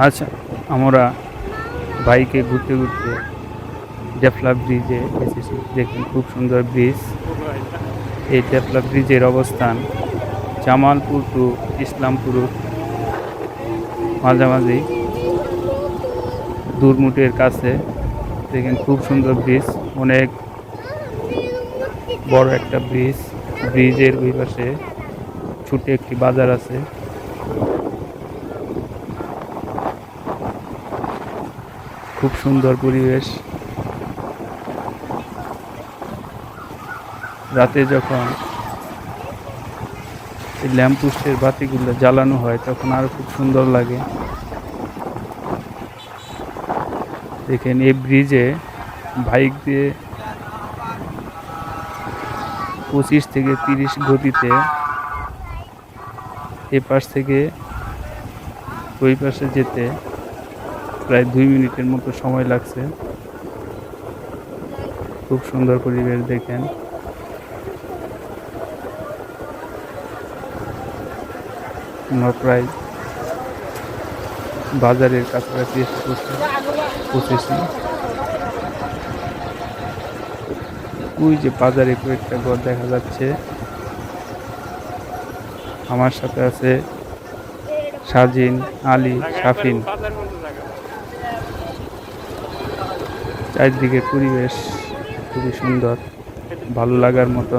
আজ আমরা বাইকে ঘুরতে ঘুরতে ডেফলা ব্রিজে এসেছি। দেখুন, খুব সুন্দর ব্রিজ। এই ডেফলা ব্রিজের অবস্থান জামালপুর টু ইসলামপুর মাঝামাঝি দুরমুটের কাছে। দেখেন, খুব সুন্দর ব্রিজ, অনেক বড় একটা ব্রিজ। ব্রিজের ওই পাশে ছোট একটি বাজার আছে। খুব সুন্দর পরিবেশ। রাতে যখন এই ল্যাম্পপোস্টের বাতিগুলো জ্বালানো হয়, তখন আরও খুব সুন্দর লাগে। দেখেন এই ব্রিজে বাইক দিয়ে পঁচিশ থেকে তিরিশ গতিতে এ পাশ থেকে ওই পাশে যেতে প্রায় দুই মিনিটের মতো সময় লাগছে। খুব সুন্দর পরিবেশ দেখেন। আমরা প্রায় বাজারের কাছাকাছি এসে পৌঁছে- পৌঁছেছি। ওই যে বাজারে কয়েকটা ঘর দেখা যাচ্ছে। আমার সাথে আছে সাজিন, আলী সাফিন চারদিকে পরিবেশ খুবই সুন্দর ভালো লাগার মতো।